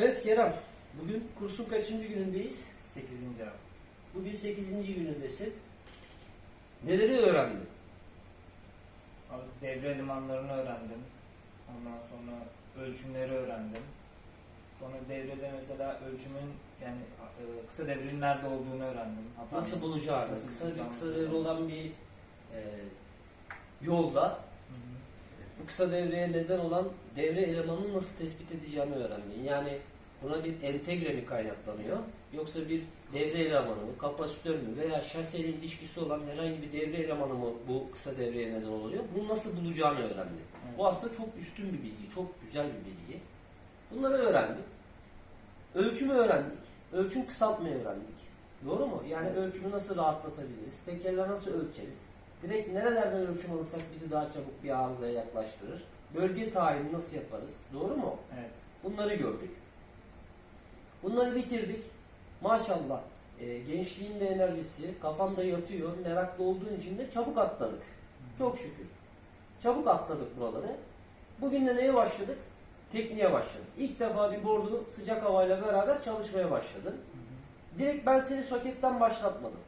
Evet Kerem, bugün kursun kaçıncı günündeyiz? 8. abi. Bugün 8. günündesin. Neleri öğrendin? Abi devre elemanlarını öğrendim. Ondan sonra ölçümleri öğrendim. Sonra devrede mesela ölçümün yani e, kısa devrenin nerede olduğunu öğrendim. Hatta Nasıl bulacağını, kısa kısa devre olan bir e, yolda kısa devreye neden olan devre elemanını nasıl tespit edeceğini öğrendin. Yani buna bir entegre mi kaynaklanıyor? Yoksa bir devre elemanı mı, kapasitör mü veya şaseyle ilişkisi olan herhangi bir devre elemanı mı bu kısa devreye neden oluyor? Bunu nasıl bulacağını öğrendin. Evet. Bu aslında çok üstün bir bilgi, çok güzel bir bilgi. Bunları öğrendik. Ölçümü öğrendik. Ölçüm kısaltmayı öğrendik. Doğru mu? Yani ölçümü nasıl rahatlatabiliriz? Tekerle nasıl ölçeriz? Direkt nerelerden ölçüm alırsak bizi daha çabuk bir arızaya yaklaştırır? Bölge tayini nasıl yaparız? Doğru mu? Evet. Bunları gördük. Bunları bitirdik. Maşallah e, gençliğin de enerjisi kafamda yatıyor. Meraklı olduğun için de çabuk atladık. Çok şükür. Çabuk atladık buraları. Bugün de neye başladık? Tekniğe başladık. İlk defa bir bordu sıcak havayla beraber çalışmaya başladın. Direkt ben seni soketten başlatmadım.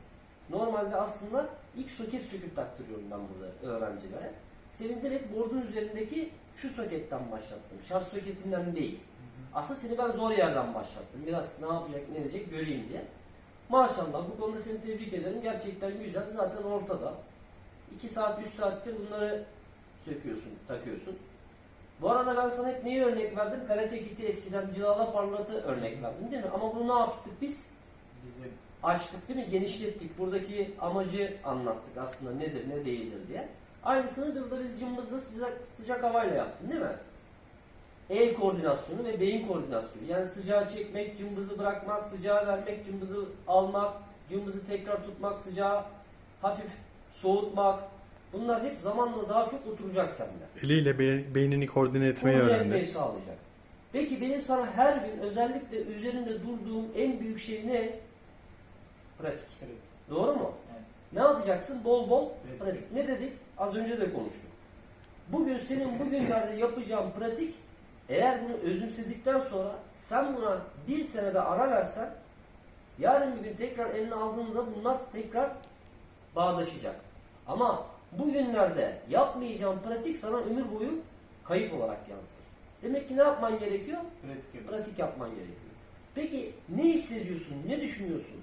Normalde aslında ilk soket söküp taktırıyorum ben burada öğrencilere. Seni direkt bordun üzerindeki şu soketten başlattım. Şarj soketinden değil. Aslında seni ben zor yerden başlattım. Biraz ne yapacak ne edecek göreyim diye. Maşallah bu konuda seni tebrik ederim. Gerçekten güzel. Zaten ortada. 2 saat 3 saattir bunları söküyorsun, takıyorsun. Bu arada ben sana hep neyi örnek verdim? Karate kiti eskiden cilala parlatı örnek verdim değil mi? Ama bunu ne yaptık biz? Bize Açtık değil mi? Genişlettik. Buradaki amacı anlattık aslında nedir ne değildir diye. Aynısını burada biz sıcak, sıcak havayla yaptın değil mi? El koordinasyonu ve beyin koordinasyonu. Yani sıcağı çekmek, cımbızı bırakmak, sıcağı vermek, cımbızı almak, cımbızı tekrar tutmak, sıcağı hafif soğutmak. Bunlar hep zamanla daha çok oturacak sende. Eliyle be- beynini koordine etmeyi Koordine öğrendi. etmeyi sağlayacak. Peki benim sana her gün özellikle üzerinde durduğum en büyük şey ne? Pratik. evet. Doğru mu? Evet. Ne yapacaksın? Bol bol Pratik. pratik. Ne dedik? Az önce de konuştuk. Bugün senin bugünlerde yapacağın pratik eğer bunu özümsedikten sonra sen buna bir senede ara versen yarın bir gün tekrar eline aldığında bunlar tekrar bağdaşacak. Ama bugünlerde yapmayacağın pratik sana ömür boyu kayıp olarak yansır. Demek ki ne yapman gerekiyor? Pratik pratik yapman gerekiyor. Peki ne hissediyorsun, ne düşünüyorsun?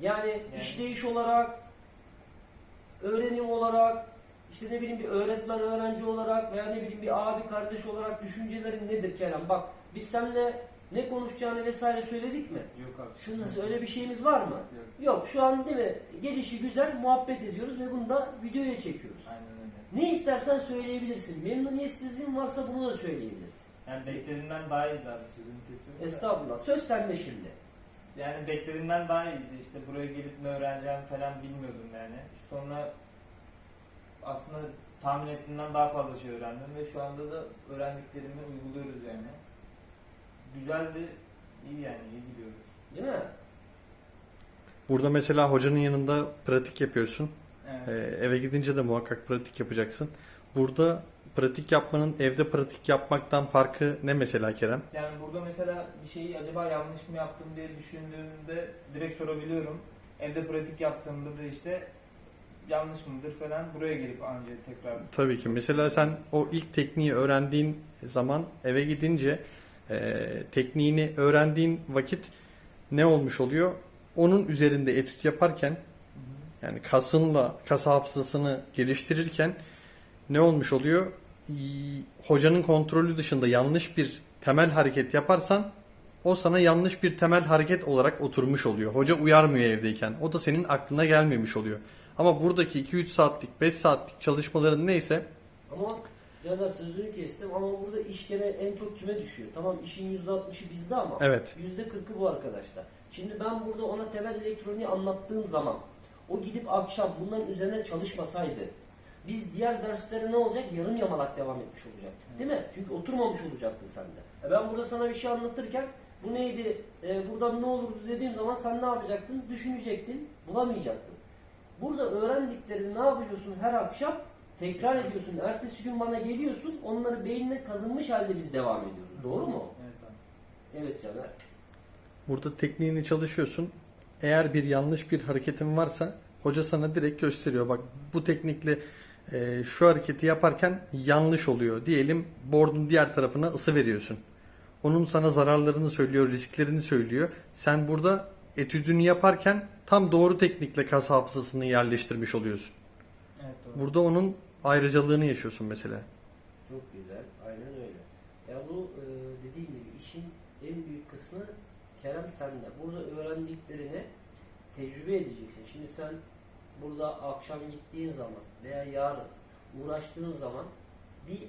Yani, Yani- işleyiş olarak, öğrenim olarak, işte ne bileyim bir öğretmen öğrenci olarak veya ne bileyim bir abi kardeş olarak düşüncelerin nedir Kerem? Bak biz seninle ne konuşacağını vesaire söyledik mi? Yok abi. Şunu öyle bir şeyimiz var mı? Yok. Yok şu an değil mi? Gelişi güzel muhabbet ediyoruz ve bunu da videoya çekiyoruz. Aynen öyle. Ne istersen söyleyebilirsin. Memnuniyetsizliğin varsa bunu da söyleyebilirsin. Yani beklediğimden daha iyiydi abi sözünü kesiyorum. Estağfurullah. Söz sende şimdi. Yani beklediğimden daha iyiydi. İşte buraya gelip ne öğreneceğim falan bilmiyordum yani. Sonra aslında tahmin ettiğimden daha fazla şey öğrendim ve şu anda da öğrendiklerimi uyguluyoruz yani. Güzeldi, iyi yani, iyi gidiyoruz. Değil mi? Burada mesela hocanın yanında pratik yapıyorsun. Evet. Ee, eve gidince de muhakkak pratik yapacaksın. Burada pratik yapmanın evde pratik yapmaktan farkı ne mesela Kerem? Yani burada mesela bir şeyi acaba yanlış mı yaptım diye düşündüğümde direkt sorabiliyorum. Evde pratik yaptığımda da işte yanlış mıdır falan buraya gelip anca tekrar Tabii ki. Mesela sen o ilk tekniği öğrendiğin zaman eve gidince e, tekniğini öğrendiğin vakit ne olmuş oluyor? Onun üzerinde etüt yaparken yani kasınla kas hafızasını geliştirirken ne olmuş oluyor? Hocanın kontrolü dışında yanlış bir temel hareket yaparsan o sana yanlış bir temel hareket olarak oturmuş oluyor. Hoca uyarmıyor evdeyken. O da senin aklına gelmemiş oluyor. Ama buradaki 2-3 saatlik, 5 saatlik çalışmaların neyse Ama Caner sözünü kestim ama burada iş gene en çok kime düşüyor? Tamam işin %60'ı bizde ama evet %40'ı bu arkadaşta. Şimdi ben burada ona temel elektroniği anlattığım zaman o gidip akşam bunların üzerine çalışmasaydı biz diğer derslere ne olacak? Yarım yamalak devam etmiş olacak. Değil mi? Çünkü oturmamış olacaktı sende. E ben burada sana bir şey anlatırken bu neydi, e, buradan ne olurdu dediğim zaman sen ne yapacaktın? Düşünecektin, bulamayacaktın. Burada öğrendiklerini ne yapıyorsun her akşam? Tekrar ediyorsun. Ertesi gün bana geliyorsun. Onları beynine kazınmış halde biz devam ediyoruz. Doğru mu? Evet abi. Evet Caner. Burada tekniğini çalışıyorsun. Eğer bir yanlış bir hareketin varsa hoca sana direkt gösteriyor. Bak bu teknikle e, şu hareketi yaparken yanlış oluyor. Diyelim board'un diğer tarafına ısı veriyorsun. Onun sana zararlarını söylüyor, risklerini söylüyor. Sen burada etüdünü yaparken tam doğru teknikle kas hafızasını yerleştirmiş oluyorsun. Evet doğru. Burada onun ayrıcalığını yaşıyorsun mesela. Çok güzel. Aynen öyle. Ya bu e, dediğim gibi işin en büyük kısmı Kerem sende. Burada öğrendiklerini tecrübe edeceksin. Şimdi sen burada akşam gittiğin zaman veya yarın uğraştığın zaman bir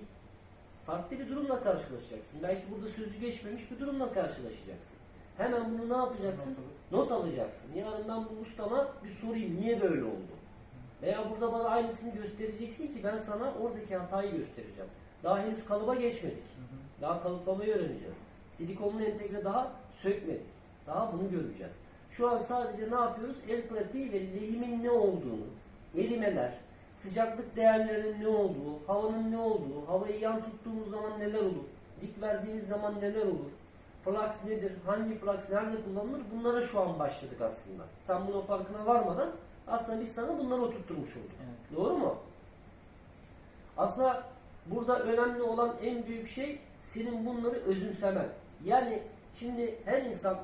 farklı bir durumla karşılaşacaksın. Belki burada sözü geçmemiş bir durumla karşılaşacaksın. Hemen bunu ne yapacaksın? Not alacaksın. Yarın ben bu ustama bir sorayım niye böyle oldu? Veya burada bana aynısını göstereceksin ki ben sana oradaki hatayı göstereceğim. Daha henüz kalıba geçmedik. Daha kalıplamayı öğreneceğiz. Silikonlu entegre daha sökmedik. Daha bunu göreceğiz. Şu an sadece ne yapıyoruz? El pratiği ve lehimin ne olduğunu, erimeler, sıcaklık değerlerinin ne olduğu, havanın ne olduğu, havayı yan tuttuğumuz zaman neler olur, dik verdiğimiz zaman neler olur, flux nedir, hangi flux nerede kullanılır bunlara şu an başladık aslında. Sen bunun farkına varmadan aslında biz sana bunları oturtturmuş olduk. Evet. Doğru mu? Aslında burada önemli olan en büyük şey senin bunları özümsemen. Yani şimdi her insan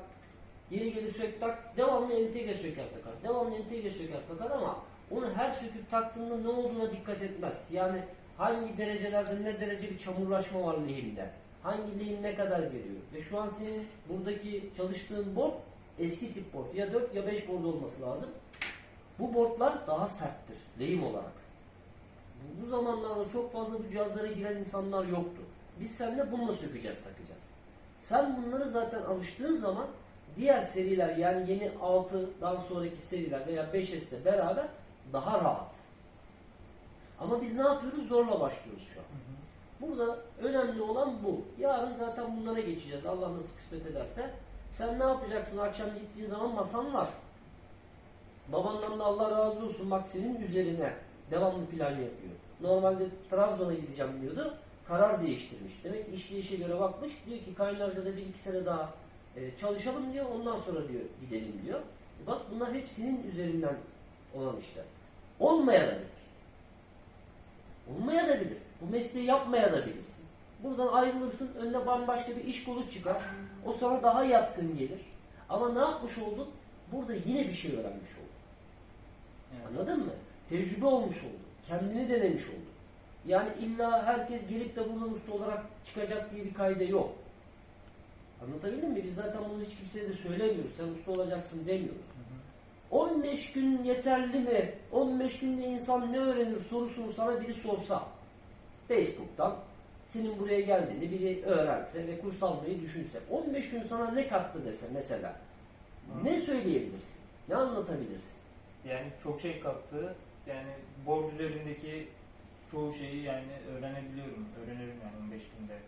yeri gelir sök tak, devamlı entegre söker takar. Devamlı entegre söker takar ama onu her söküp taktığında ne olduğuna dikkat etmez. Yani hangi derecelerde ne derece bir çamurlaşma var lehimde. Hangi lehim ne kadar veriyor. Ve şu an senin buradaki çalıştığın board eski tip board. Ya 4 ya 5 board olması lazım. Bu boardlar daha serttir lehim olarak. Bu zamanlarda çok fazla bu cihazlara giren insanlar yoktu. Biz seninle bununla sökeceğiz, takacağız. Sen bunları zaten alıştığın zaman diğer seriler yani yeni 6'dan sonraki seriler veya 5S'le beraber daha rahat. Ama biz ne yapıyoruz? Zorla başlıyoruz şu an. Burada önemli olan bu. Yarın zaten bunlara geçeceğiz. Allah nasıl kısmet ederse. Sen ne yapacaksın? Akşam gittiğin zaman masan var. Babandan da Allah razı olsun bak senin üzerine devamlı plan yapıyor. Normalde Trabzon'a gideceğim diyordu. Karar değiştirmiş. Demek ki işleyişe göre bakmış. Diyor ki Kaynarca'da bir iki sene daha e, çalışalım diyor. Ondan sonra diyor gidelim diyor. E bak bunlar hep senin üzerinden olan işler. Olmayabilir. Olmayabilir. Bu mesleği yapmaya da bilirsin. Buradan ayrılırsın, önüne bambaşka bir iş kolu çıkar. O sana daha yatkın gelir. Ama ne yapmış oldun? Burada yine bir şey öğrenmiş oldun. Evet. Anladın mı? Tecrübe olmuş oldu. Kendini denemiş oldu. Yani illa herkes gelip de buradan usta olarak çıkacak diye bir kayda yok. Anlatabildim mi? Biz zaten bunu hiç kimseye de söylemiyoruz. Sen usta olacaksın demiyoruz. Hı hı. 15 gün yeterli mi? 15 günde insan ne öğrenir sorusunu sana biri sorsa. Facebook'tan senin buraya geldiğini biri öğrense ve kurs almayı düşünse. 15 gün sana ne kattı dese mesela. Hı. Ne söyleyebilirsin? Ne anlatabilirsin? Yani çok şey kattı. Yani board üzerindeki çoğu şeyi yani öğrenebiliyorum. Öğrenirim yani 15 günde.